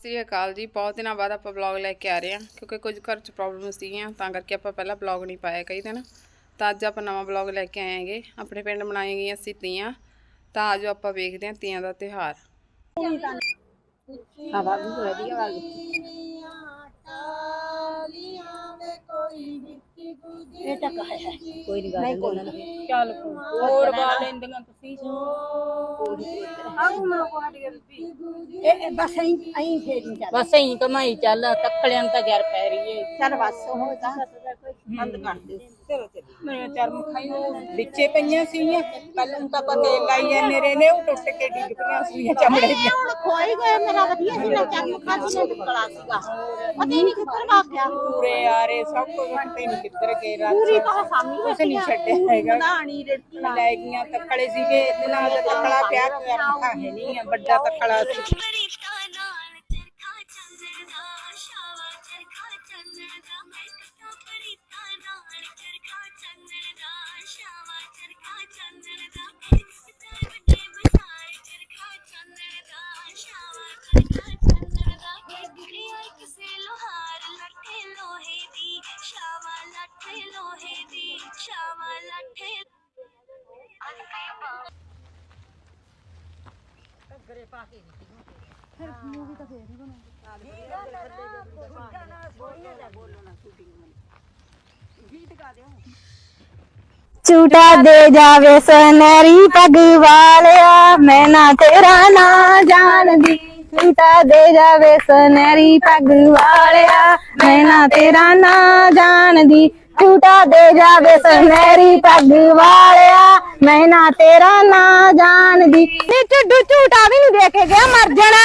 ਸ੍ਰੀ ਅਕਾਲ ਜੀ। ਬਹੁਤ ਦਿਨਾਂ ਬਾਅਦ ਆਪਾਂ ਵਲੌਗ ਲੈ ਕੇ ਆ ਰਹੇ ਹਾਂ, ਕਿਉਂਕਿ ਕੁਝ ਘਰ 'ਚ ਪ੍ਰੋਬਲਮ ਸੀਗੀਆਂ, ਤਾਂ ਕਰਕੇ ਆਪਾਂ ਪਹਿਲਾਂ ਵਲੌਗ ਨਹੀਂ ਪਾਇਆ ਕਈ ਦਿਨ। ਤਾਂ ਅੱਜ ਆਪਾਂ ਨਵਾਂ ਵਲੌਗ ਲੈ ਕੇ ਆਏ ਹੈਗੇ। ਆਪਣੇ ਪਿੰਡ ਮਨਾਈਆਂ ਗਈਆਂ ਸੀ ਤੀਆਂ। ਤਾਂ ਅੱਜ ਆਪਾਂ ਵੇਖਦੇ ਹਾਂ ਤੀਆਂ ਦਾ ਤਿਉਹਾਰ। ਹਵਾ ਵਧੀਆ ਵਾ ਇਹ ਤਾਂ ਕਹ ਹੈ। ਕੋਈ ਨਹੀਂ ਗੱਲ ਉਹਨਾਂ ਨੂੰ। ਚੱਲ ਹੋਰ ਗਾ ਲੈਂਦੀਆਂ ਤੁਸੀਂ ਇਹ ਇਹ ਬਸ ਐਂ ਐਂ ਫੇਰੀ ਚੱਲ ਬਸ ਐਂ ਕਮਾਈ ਚੱਲ ਤੱਕੜਿਆਂ ਨੂੰ ਤਾਂ ਜਰ ਪੈ ਰਹੀ ਏ। ਚੱਲ ਬਸ ਹੋ ਜਾ। ਬੰਦ ਕਰ ਦੇ ਚਲੋ ਚਲੋ ਮੇਰੇ ਚਰਮ ਖਾਈ ਵਿੱਚੇ ਪਈਆਂ ਸੀਗੀਆਂ ਕੱਲ ਨੂੰ ਤਾਂ ਪਤੇ ਲਾਈ ਐ ਮੇਰੇ ਨੇ ਉਹ ਟੁੱਟ ਕੇ ਡਿੱਗ ਪਈਆਂ ਸੀਗੀਆਂ ਚਮੜੇ ਦੀਆਂ। ਹੁਣ ਖੋਈ ਗਏ ਮੇਰਾ ਵਧੀਆ ਸੀ ਨਾ ਚਰਮ ਖਾਸੀ ਨੇ ਟੁਕੜਾ ਸੀਗਾ। ਪਤਾ ਹੀ ਨਹੀਂ ਕਿੱਧਰ ਗਾ ਗਿਆ। ਪੂਰੇ ਆਰੇ ਸਭ ਕੁਝ ਪਤਾ ਨਹੀਂ ਕਿੱਧਰ ਗਏ ਰਾਤ ਪੂਰੀ ਤਾਂ ਸਾਮੀ ਕੁਛ ਨਹੀਂ ਛੱਡਿਆ ਹੈਗਾ। ਬਣਾਣੀ ਰੇਤੀ ਲੈ ਗਈਆਂ ਤੱਕੜੇ ਸੀਗੇ ਇਹਦੇ ਨਾਲ ਤਾਂ ਤੱਕੜਾ ਪਿਆ ਪਿਆ ਹੈ ਨਹੀਂ ਆ ਵੱਡਾ ਤੱਕੜਾ ਸੀ। ਝੂਟਾ ਦੇ ਜਾਵੇ ਸਨੈਰੀ ਪੱਗ ਵਾਲਿਆ ਮੈਂ ਨਾ ਤੇਰਾ ਨਾਂ ਜਾਣਦੀ ਝੂਟਾ ਦੇ ਜਾਵੇ ਸਨੈਰੀ ਪੱਗ ਵਾਲਿਆ ਮੈਂ ਨਾ ਤੇਰਾ ਨਾਂ ਜਾਣਦੀ ਝੂਟਾ ਦੇ ਜਾਵੇ टूटा दे जा सुनहरी पग वालिया। मैं ना तेरा ना जान दी नी टुड्डू टूटा भी नहीं देखे गया, मर जाना।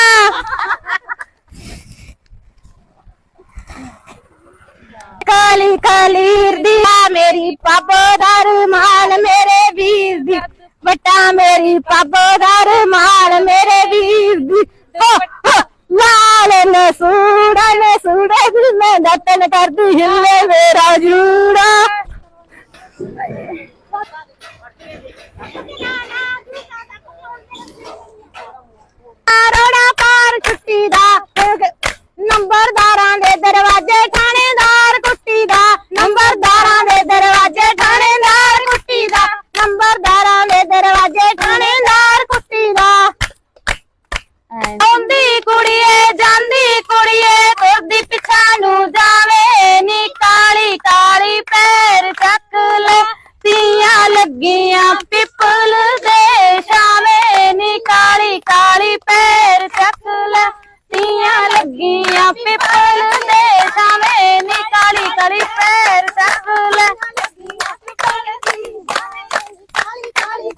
काली कलीर दिया मेरी पापोदार माल मेरे वीर दी। बटा मेरी पापोदार माल मेरे वीर दी। ਲਾਲ ਨੇ ਸੂੜਾ ਨੇ ਸੂੜੇ ਮੈਂ ਦਤਨ ਕਰਦੀ ਹਿੱਲੇ ਮੇਰਾ ਜੂੜਾ।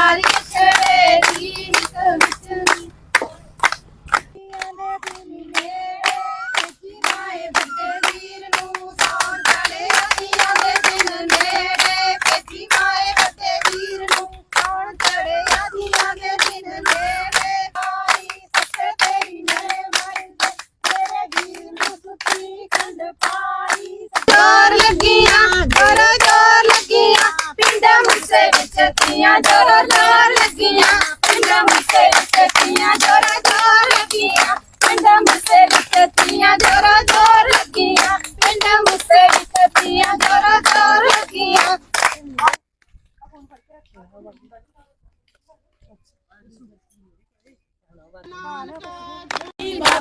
everybody. ਜੋਰ ਜੋਰ ਲੱਗੀਆਂ, ਪਿੰਡ ਮੁੱਸੇ ਵਿੱਚ ਤੀਆਂ, ਜੋਰ ਜੋਰ ਲੱਗੀਆਂ, ਪਿੰਡ ਮੁੱਸੇ ਵਿੱਚ ਤੀਆਂ, ਜੋਰ ਜੋਰ ਲੱਗੀਆਂ, ਪਿੰਡ ਮੁੱਸੇ ਵਿੱਚ ਤੀਆਂ, ਜੋਰ ਜੋਰ ਲੱਗੀਆਂ।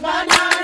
ਕੌਣ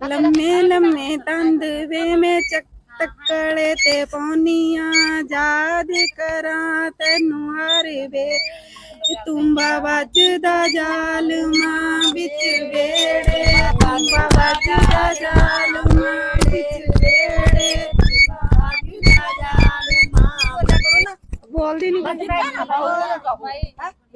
लम्मे लम्मे तंद वे में चक तकड़े ते पौनिया जाद करा तेन हर वे। तुम्बा बजदा जाल माँ बिच बेड़े। तुम्बा बजदा जाल माँ बिच वेड़े बोल दी नहीं।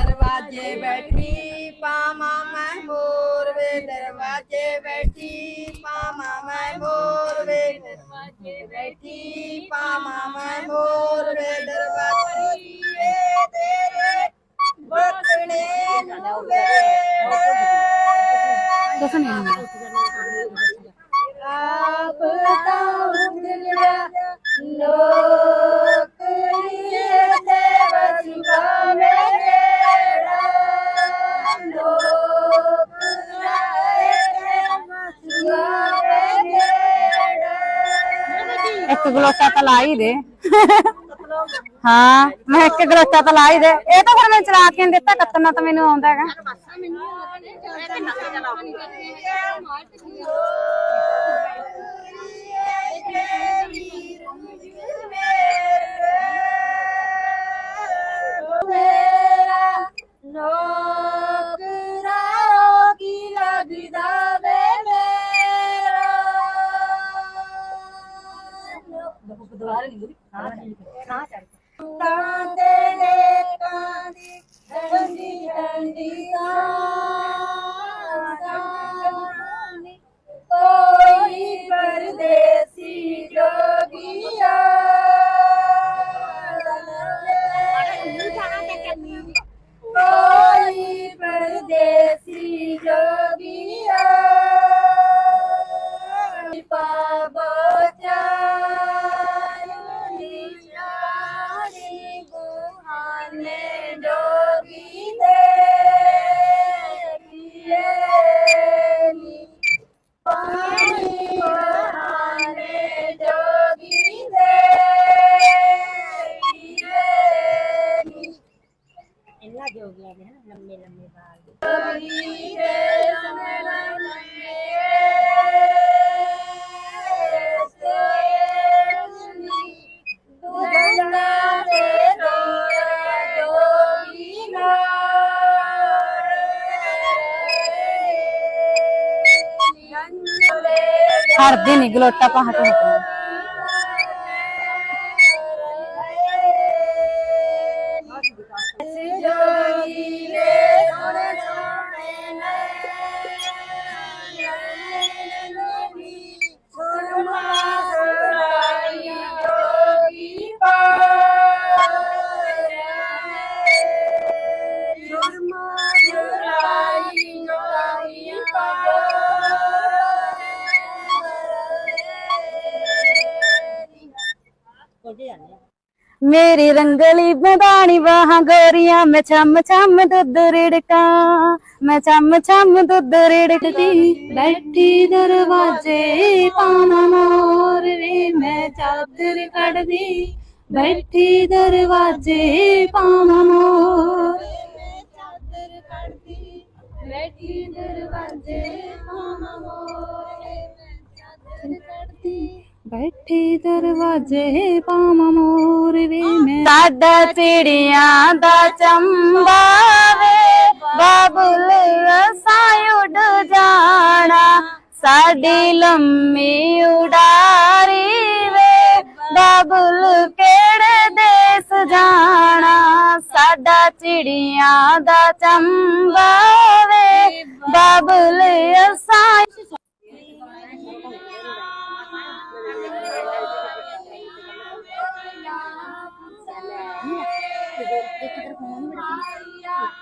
दरवाजे बैठी, पामा मैं मोर वे दरवाजे बैठी, पामा मैं मोर वे दरवाजे बैठी, पामा मैं मोर वे दरवाजे तेरे बटने आप तो ਇੱਕ ਗਲੋਟਾ ਤਾਂ ਲਾ ਹੀ ਦੇ ਹਾਂ ਮੈਂ ਇੱਕ ਗਲੋਟਾ ਤਾਂ ਲਾ ਹੀ ਦੇ ਇਹ ਤਾਂ ਫਿਰ ਮੈਂ ਚਲਾ ਕੇ ਨੀ ਦਿੱਤਾ ਕੱਤਣਾ ਤਾਂ ਮੈਨੂੰ ਆਉਂਦਾ ਹੈਗਾ ਨੌਕਰਾ பாருங்க সারাদিন এগুলো টাকা হাতে হতো ਮੇਰੀ ਰੰਗਲੀ ਬਦਾਣੀ ਬਾਹਾਂ ਗੋਰੀਆਂ, ਮੈਂ ਛਮ ਛਮ ਦੁੱਧ ਰਿੜਕਾਂ, ਮੈਂ ਛਮ ਛਮ ਦੁੱਧ ਰਿੜਕਦੀ। ਬੈਠੀ ਦਰਵਾਜ਼ੇ ਪਾਵਾਂ ਮੋਰ ਵੇ, ਮੈਂ ਚਾਦਰ ਕੱਢਦੀ। ਬੈਠੀ ਦਰਵਾਜ਼ੇ ਪਾਵਾਂ ਬੈਠੀ ਦਰਵਾਜ਼ੇ ਪਾਵਾਂ ਮੋਰ ਵੇ ਮੈਂ। ਸਾਡਾ ਚਿੜੀਆਂ ਦਾ ਚੰਬਾ ਵੇ, ਬਾਬੁਲ ਅਸਾਂ ਉੱਡ ਜਾਣਾ। ਸਾਡੀ ਲੰਮੀ ਉਡਾਰੀ ਵੇ, ਬਾਬੁਲ ਕਿਹੜੇ ਦੇਸ ਜਾਣਾ। ਸਾਡਾ ਚਿੜੀਆਂ ਦਾ ਚੰਬਾ ਵੇ, ਬਾਬੁਲ ਅਸਾਂ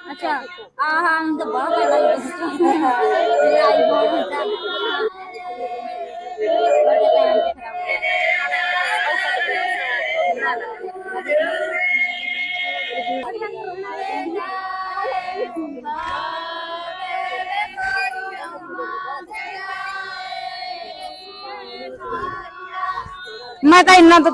अच्छा हाँ हाँ हम तो बहुत बड़ा मेरे आई बहुत होता मैं तो इन्ना तो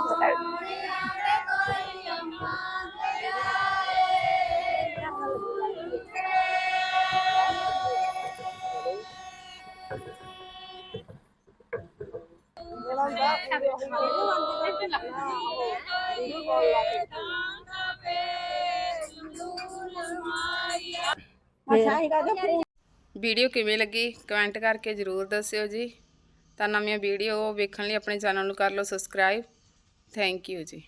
ਵੀਡੀਓ ਕਿਵੇਂ ਲੱਗੀ ਕਮੈਂਟ ਕਰਕੇ ਜਰੂਰ ਦੱਸਿਓ ਜੀ ਤਾਂ ਨਵੀਆਂ ਵੀਡੀਓ ਵੇਖਣ ਲਈ ਆਪਣੇ ਚੈਨਲ ਨੂੰ ਕਰ ਲਓ ਸਬਸਕ੍ਰਾਈਬ ਥੈਂਕ ਯੂ ਜੀ